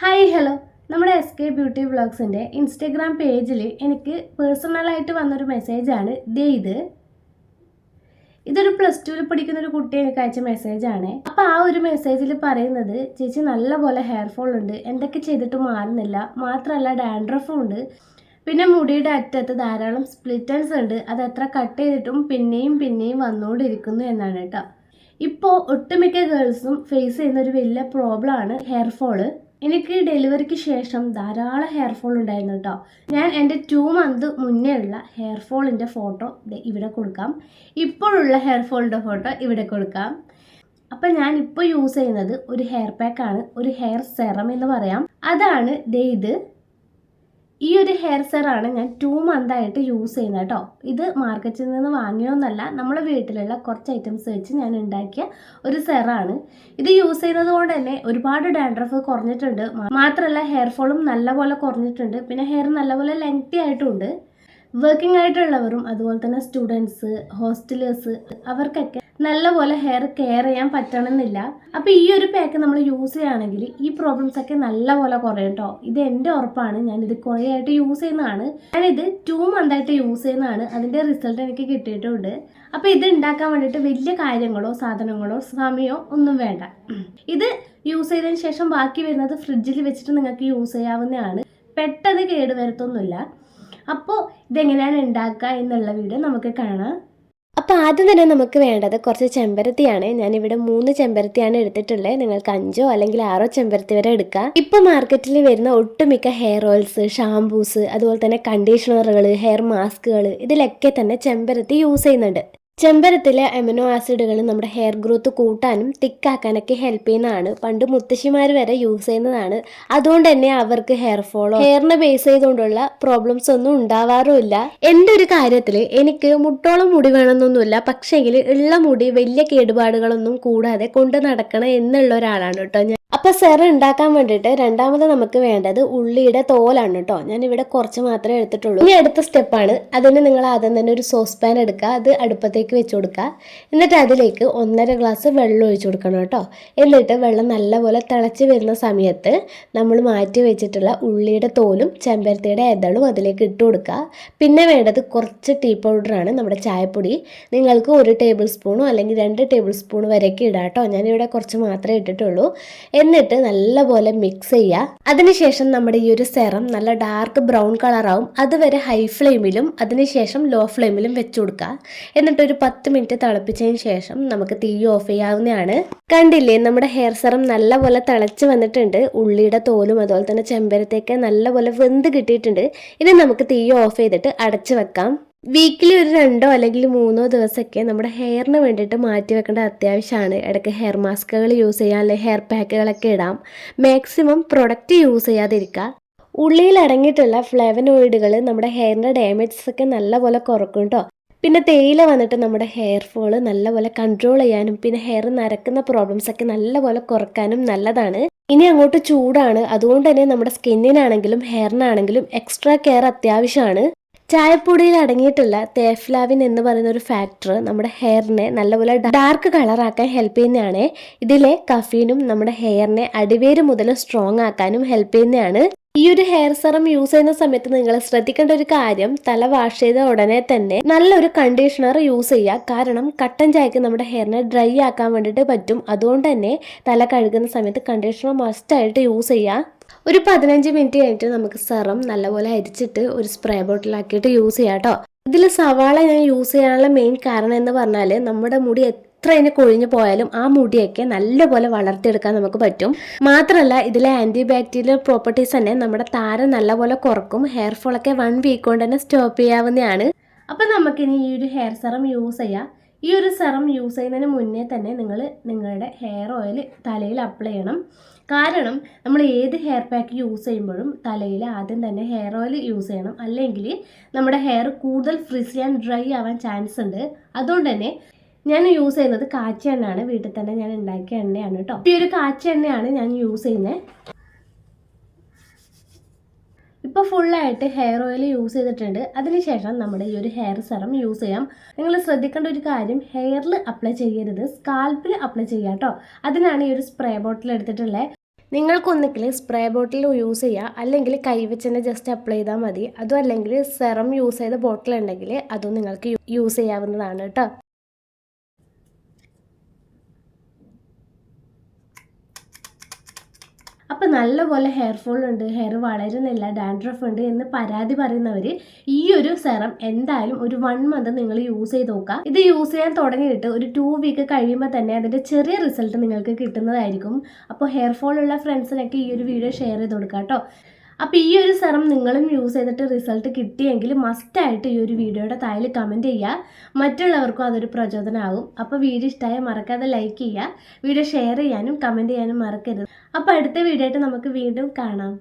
Hi hello. നമ്മുടെ S K beauty വ്ളോഗ്സിന്റെ Instagram പേജിൽ എനിക്ക് പേഴ്സണലായിട്ട് വന്നൊരു മെസ്സേജാണ് ദേ ഇത്. ഇതൊരു പ്ലസ് ടുവിൽ പഠിക്കുന്ന ഒരു കുട്ടി എനിക്ക് അയച്ച മെസ്സേജാണ് അപ്പോൾ ആ ഒരു മെസ്സേജിൽ പറയുന്നത് ചേച്ചി നല്ലപോലെ ഹെയർ ഫോൾ ഉണ്ട്. എന്തൊക്കെ ചെയ്തിട്ട് മാറുന്നില്ല. മാത്രമല്ല ഡാൻഡ്രഫും ഉണ്ട്. പിന്നെ മുടിയുടെ അറ്റത്ത് ധാരാളം സ്പ്ലിറ്റൻസ് ഉണ്ട്. അത് എത്ര കട്ട് ചെയ്തിട്ടും പിന്നെയും പിന്നെയും വന്നുകൊണ്ടിരിക്കുന്നു എന്നാണ് കേട്ടോ ഇപ്പോൾ ഒട്ടുമിക്ക ഗേൾസും ഫേസ് ചെയ്യുന്ന ഒരു വലിയ പ്രോബ്ലമാണ് ഹെയർ ഫോൾ എനിക്ക് ഡെലിവറിക്ക് ശേഷം ധാരാളം ഹെയർ ഫോൾ ഉണ്ടായിരുന്നു കേട്ടോ ഞാൻ എന്റെ ടു മന്ത് മുന്നേ ഉള്ള ഹെയർ ഫോളിന്റെ ഫോട്ടോ ഇവിടെ കൊടുക്കാം. ഇപ്പോഴുള്ള ഹെയർ ഫോളിന്റെ ഫോട്ടോ ഇവിടെ കൊടുക്കാം. അപ്പം ഞാൻ ഇപ്പോൾ യൂസ് ചെയ്യുന്നത് ഒരു ഹെയർ പാക്കാണ് ഒരു ഹെയർ സെറം എന്ന് പറയാം. അതാണ് ദേ ഇത്. ഈ ഒരു ഹെയർ സെറാണ് ഞാൻ ടു മന്ത് ആയിട്ട് യൂസ് ചെയ്യുന്നത് കേട്ടോ ഇത് മാർക്കറ്റിൽ നിന്ന് വാങ്ങിയൊന്നല്ല നമ്മളെ വീട്ടിലുള്ള കുറച്ച് ഐറ്റംസ് വെച്ച് ഞാൻ ഉണ്ടാക്കിയ ഒരു സെറാണ് ഇത് യൂസ് ചെയ്യുന്നത് കൊണ്ട് തന്നെ ഒരുപാട് ഡാൻഡ്രഫ് കുറഞ്ഞിട്ടുണ്ട്. മാത്രമല്ല ഹെയർ ഫോളും നല്ലപോലെ കുറഞ്ഞിട്ടുണ്ട്. പിന്നെ ഹെയർ നല്ലപോലെ ലെങ്തി ആയിട്ടുണ്ട്. വർക്കിംഗ് ആയിട്ടുള്ളവരും അതുപോലെ തന്നെ സ്റ്റുഡൻസ് ഹോസ്റ്റലേഴ്സ് അവർക്കൊക്കെ നല്ലപോലെ ഹെയർ കെയർ ചെയ്യാൻ പറ്റണമെന്നില്ല. അപ്പോൾ ഈ ഒരു പാക്ക് നമ്മൾ യൂസ് ചെയ്യുകയാണെങ്കിൽ ഈ പ്രോബ്ലംസ് ഒക്കെ നല്ലപോലെ കുറയും കേട്ടോ ഇത് എന്റെ ഉറപ്പാണ്. ഞാൻ ഇത് കുറേ ആയിട്ട് യൂസ് ചെയ്യുന്നതാണ്. ഞാനിത് ടു മന്ത് ആയിട്ട് യൂസ് ചെയ്യുന്നതാണ്. അതിന്റെ റിസൾട്ട് എനിക്ക് കിട്ടിയിട്ടുണ്ട്. അപ്പോൾ ഇത് ഉണ്ടാക്കാൻ വേണ്ടിയിട്ട് വലിയ കാര്യങ്ങളോ സാധനങ്ങളോ സമയമോ ഒന്നും വേണ്ട. ഇത് യൂസ് ചെയ്തതിന് ശേഷം ബാക്കി വരുന്നത് ഫ്രിഡ്ജിൽ വെച്ചിട്ട് നിങ്ങൾക്ക് യൂസ് ചെയ്യാവുന്നതാണ്. പെട്ടെന്ന് കേടുവരുത്തൊന്നുമില്ല. അപ്പോൾ ഇതെങ്ങനെയാണ് ഉണ്ടാക്കുക എന്നുള്ള വീഡിയോ നമുക്ക് കാണാം. അപ്പോൾ ആദ്യം തന്നെ നമുക്ക് വേണ്ടത് കുറച്ച് ചെമ്പരത്തിയാണ്. ഞാനിവിടെ മൂന്ന് ചെമ്പരത്തിയാണ് എടുത്തിട്ടുള്ളത് നിങ്ങൾക്ക് അഞ്ചോ അല്ലെങ്കിൽ ആറോ ചെമ്പരത്തി വരെ എടുക്കാം. ഇപ്പോൾ മാർക്കറ്റിൽ വരുന്ന ഒട്ടുമിക്ക ഹെയർ ഓയിൽസ് ഷാംപൂസ് അതുപോലെ തന്നെ കണ്ടീഷണറുകൾ ഹെയർ മാസ്കുകൾ ഇതിലൊക്കെ തന്നെ ചെമ്പരത്തി യൂസ് ചെയ്യുന്നുണ്ട്. ചെമ്പരത്തിലെ അമിനോ ആസിഡുകൾ നമ്മുടെ ഹെയർ ഗ്രോത്ത് കൂട്ടാനും തിക്കാക്കാനൊക്കെ ഹെൽപ്പ് ചെയ്യുന്നതാണ്. പണ്ട് മുത്തശ്ശിമാർ വരെ യൂസ് ചെയ്യുന്നതാണ്. അതുകൊണ്ട് തന്നെ അവർക്ക് ഹെയർ ഫോളോ ഹെയറിനെ ബേസ് ചെയ്തുകൊണ്ടുള്ള പ്രോബ്ലംസ് ഒന്നും ഉണ്ടാവാറുമില്ല. എന്റെ ഒരു കാര്യത്തിൽ എനിക്ക് മുട്ടോളം മുടി വേണമെന്നൊന്നുമില്ല. പക്ഷേങ്കിൽ ഉള്ള മുടി വലിയ കേടുപാടുകളൊന്നും കൂടാതെ കൊണ്ട് നടക്കണം എന്നുള്ള ഒരാളാണ് കേട്ടോ അപ്പൊ സെറ ഉണ്ടാക്കാൻ വേണ്ടിട്ട് രണ്ടാമത് നമുക്ക് വേണ്ടത് ഉള്ളിയുടെ തോലാണ് കേട്ടോ ഇവിടെ കുറച്ച് മാത്രമേ എടുത്തിട്ടുള്ളൂ. ഇനി അടുത്ത സ്റ്റെപ്പാണ് അതിന് നിങ്ങൾ ആദ്യം തന്നെ ഒരു സോസ് പാൻ എടുക്കുക. അത് അടുപ്പത്തേക്ക് വെച്ച് കൊടുക്കുക. എന്നിട്ട് അതിലേക്ക് ഒന്നര ഗ്ലാസ് വെള്ളം ഒഴിച്ചു കൊടുക്കണം കേട്ടോ എന്നിട്ട് വെള്ളം നല്ലപോലെ തിളച്ച് വരുന്ന സമയത്ത് നമ്മൾ മാറ്റി വെച്ചിട്ടുള്ള ഉള്ളിയുടെ തോലും ചെമ്പരത്തിയുടെ എതളും അതിലേക്ക് ഇട്ട് കൊടുക്കുക. പിന്നെ വേണ്ടത് കുറച്ച് ടീ പൗഡറാണ് നമ്മുടെ ചായപ്പൊടി. നിങ്ങൾക്ക് ഒരു ടേബിൾ സ്പൂണോ അല്ലെങ്കിൽ രണ്ട് ടേബിൾ സ്പൂൺ വരെയൊക്കെ ഇടാം കേട്ടോ ഞാനിവിടെ കുറച്ച് മാത്രമേ ഇട്ടിട്ടുള്ളൂ. എന്നിട്ട് നല്ലപോലെ മിക്സ് ചെയ്യുക അതിനുശേഷം നമ്മുടെ ഈ ഒരു സെറം നല്ല ഡാർക്ക് ബ്രൗൺ കളറാവും അതുവരെ ഹൈ ഫ്ലെയിമിലും അതിനുശേഷം ലോ ഫ്ലെയിമിലും വെച്ചു കൊടുക്കുക എന്നിട്ട് ഒരു പത്ത് മിനിറ്റ് തിളപ്പിച്ചതിന് ശേഷം നമുക്ക് തീ ഓഫ് ചെയ്യാവുന്നതാണ്. കണ്ടില്ലേ നമ്മുടെ ഹെയർ സെറം നല്ലപോലെ തിളച്ച് വന്നിട്ടുണ്ട്. ഉള്ളിയുടെ തോലും അതുപോലെ തന്നെ ചെമ്പരത്തൊക്കെ നല്ലപോലെ വെന്ത് കിട്ടിയിട്ടുണ്ട്. ഇനി നമുക്ക് തീ ഓഫ് ചെയ്തിട്ട് അടച്ചു വെക്കാം. വീക്കിലി ഒരു രണ്ടോ അല്ലെങ്കിൽ മൂന്നോ ദിവസമൊക്കെ നമ്മുടെ ഹെയറിന് വേണ്ടിയിട്ട് മാറ്റി വെക്കേണ്ട അത്യാവശ്യമാണ്. ഇടയ്ക്ക് ഹെയർ മാസ്കുകൾ യൂസ് ചെയ്യാം അല്ലെങ്കിൽ ഹെയർ പാക്കുകളൊക്കെ ഇടാം. മാക്സിമം പ്രൊഡക്റ്റ് യൂസ് ചെയ്യാതിരിക്കുക. ഉള്ളിയിൽ അടങ്ങിയിട്ടുള്ള ഫ്ലേവനോയിഡുകൾ നമ്മുടെ ഹെയറിന്റെ ഡാമേജസ് ഒക്കെ നല്ലപോലെ കുറക്കും കേട്ടോ പിന്നെ തേയില വന്നിട്ട് നമ്മുടെ ഹെയർ ഫോൾ നല്ലപോലെ കൺട്രോൾ ചെയ്യാനും പിന്നെ ഹെയർ നരക്കുന്ന പ്രോബ്ലംസ് ഒക്കെ നല്ലപോലെ കുറക്കാനും നല്ലതാണ്. ഇനി അങ്ങോട്ട് ചൂടാണ്. അതുകൊണ്ട് തന്നെ നമ്മുടെ സ്കിന്നിനാണെങ്കിലും ഹെയറിനാണെങ്കിലും എക്സ്ട്രാ കെയർ അത്യാവശ്യമാണ്. ചായപ്പൊടിയിൽ അടങ്ങിയിട്ടുള്ള തേഫ്ലാവിൻ എന്ന് പറയുന്ന ഒരു ഫാക്ടർ നമ്മുടെ ഹെയറിനെ നല്ലപോലെ ഡാർക്ക് കളറാക്കാൻ ഹെൽപ്പ് ചെയ്യുന്നതാണ്. ഇതിലെ കഫീനും നമ്മുടെ ഹെയറിനെ അടിവേര് മുതൽ സ്ട്രോങ് ആക്കാനും ഹെൽപ്പ് ചെയ്യുന്നതാണ്. ഈ ഒരു ഹെയർ സെറം യൂസ് ചെയ്യുന്ന സമയത്ത് നിങ്ങൾ ശ്രദ്ധിക്കേണ്ട ഒരു കാര്യം തല വാഷ് ചെയ്ത ഉടനെ തന്നെ നല്ലൊരു കണ്ടീഷണർ യൂസ് ചെയ്യുക. കാരണം കട്ടൻ ചായക്ക് നമ്മുടെ ഹെയറിനെ ഡ്രൈ ആക്കാൻ വേണ്ടിയിട്ട് പറ്റും. അതുകൊണ്ട് തന്നെ തല കഴുകുന്ന സമയത്ത് കണ്ടീഷണർ മസ്റ്റായിട്ട് യൂസ് ചെയ്യുക. ഒരു പതിനഞ്ച് മിനിറ്റ് കഴിഞ്ഞിട്ട് നമുക്ക് സെറം നല്ലപോലെ അരിച്ചിട്ട് ഒരു സ്പ്രേ ബോട്ടിലാക്കിയിട്ട് യൂസ് ചെയ്യാം കേട്ടോ ഇതിൽ സവാള ഞാൻ യൂസ് ചെയ്യാനുള്ള മെയിൻ കാരണം എന്ന് പറഞ്ഞാൽ നമ്മുടെ മുടി എത്ര അതിന് കൊഴിഞ്ഞു പോയാലും ആ മുടിയൊക്കെ നല്ലപോലെ വളർത്തിയെടുക്കാൻ നമുക്ക് പറ്റും. മാത്രമല്ല ഇതിലെ ആന്റി ബാക്ടീരിയൽ പ്രോപ്പർട്ടീസ് തന്നെ നമ്മുടെ താരം നല്ലപോലെ കുറക്കും. ഹെയർ ഫോളൊക്കെ വൺ വീക്ക് കൊണ്ട് തന്നെ സ്റ്റോപ്പ് ചെയ്യാവുന്നതാണ്. അപ്പം നമുക്കിനി ഈ ഒരു ഹെയർ സെറം യൂസ് ചെയ്യാം. ഈ ഒരു സെറം യൂസ് ചെയ്യുന്നതിന് മുന്നേ തന്നെ നിങ്ങൾ നിങ്ങളുടെ ഹെയർ ഓയിൽ തലയിൽ അപ്ലൈ ചെയ്യണം. കാരണം നമ്മൾ ഏത് ഹെയർ പാക്ക് യൂസ് ചെയ്യുമ്പോഴും തലയിൽ ആദ്യം തന്നെ ഹെയർ ഓയിൽ യൂസ് ചെയ്യണം. അല്ലെങ്കിൽ നമ്മുടെ ഹെയർ കൂടുതൽ ഫ്രിസി ആൻഡ് ഡ്രൈ ആവാൻ ചാൻസ് ഉണ്ട്. അതുകൊണ്ട് തന്നെ ഞാൻ യൂസ് ചെയ്യുന്നത് കാച്ചി എണ്ണയാണ്. വീട്ടിൽ തന്നെ ഞാൻ ഉണ്ടാക്കിയ എണ്ണയാണ് കേട്ടോ ഈ ഒരു കാച്ചി എണ്ണയാണ് ഞാൻ യൂസ് ചെയ്യുന്നത് ഇപ്പോൾ ഫുള്ളായിട്ട് ഹെയർ ഓയിൽ യൂസ് ചെയ്തിട്ടുണ്ട്. അതിനുശേഷം നമ്മുടെ ഈ ഒരു ഹെയർ സെറം യൂസ് ചെയ്യാം. നിങ്ങൾ ശ്രദ്ധിക്കേണ്ട ഒരു കാര്യം ഹെയറിൽ അപ്ലൈ ചെയ്യരുത്. സ്കാൽപ്പിൽ അപ്ലൈ ചെയ്യുക കേട്ടോ അതിനാണ് ഈ ഒരു സ്പ്രേ ബോട്ടിൽ എടുത്തിട്ടുള്ളത് നിങ്ങൾക്കൊന്നിക്കിൽ സ്പ്രേ ബോട്ടിൽ യൂസ് ചെയ്യുക അല്ലെങ്കിൽ കൈവച്ച് തന്നെ ജസ്റ്റ് അപ്ലൈ ചെയ്താൽ മതി. അതും അല്ലെങ്കിൽ സെറം യൂസ് ചെയ്ത ബോട്ടിൽ ഉണ്ടെങ്കിൽ അതും നിങ്ങൾക്ക് യൂസ് ചെയ്യാവുന്നതാണ് കേട്ടോ അപ്പോൾ നല്ലപോലെ ഹെയർ ഫോൾ ഉണ്ട് ഹെയർ വളരുന്നില്ല ഡാൻഡ്രഫ് ഉണ്ട് എന്ന് പരാതി പറയുന്നവർ ഈ ഒരു സെറം എന്തായാലും ഒരു വൺ മന്ത് നിങ്ങൾ യൂസ് ചെയ്ത് നോക്കുക. ഇത് യൂസ് ചെയ്യാൻ തുടങ്ങിയിട്ട് ഒരു ടു വീക്ക് കഴിയുമ്പോൾ തന്നെ അതിന്റെ ചെറിയ റിസൾട്ട് നിങ്ങൾക്ക് കിട്ടുന്നതായിരിക്കും. അപ്പോൾ ഹെയർ ഫോൾ ഉള്ള ഫ്രണ്ട്സിനൊക്കെ ഈ ഒരു വീഡിയോ ഷെയർ ചെയ്ത് കൊടുക്കുക കേട്ടോ അപ്പോൾ ഈ ഒരു സെറം നിങ്ങളും യൂസ് ചെയ്തിട്ട് റിസൾട്ട് കിട്ടിയെങ്കിൽ മസ്റ്റായിട്ട് ഈ ഒരു വീഡിയോയുടെ താഴെ കമന്റ് ചെയ്യുക. മറ്റുള്ളവർക്കും അതൊരു പ്രചോദനമാകും അപ്പോൾ വീഡിയോ ഇഷ്ടമായ മറക്കാതെ ലൈക്ക് ചെയ്യുക. വീഡിയോ ഷെയർ ചെയ്യാനും കമന്റ് ചെയ്യാനും മറക്കരുത്. അപ്പോൾ അടുത്ത വീഡിയോ ആയിട്ട് നമുക്ക് വീണ്ടും കാണാം.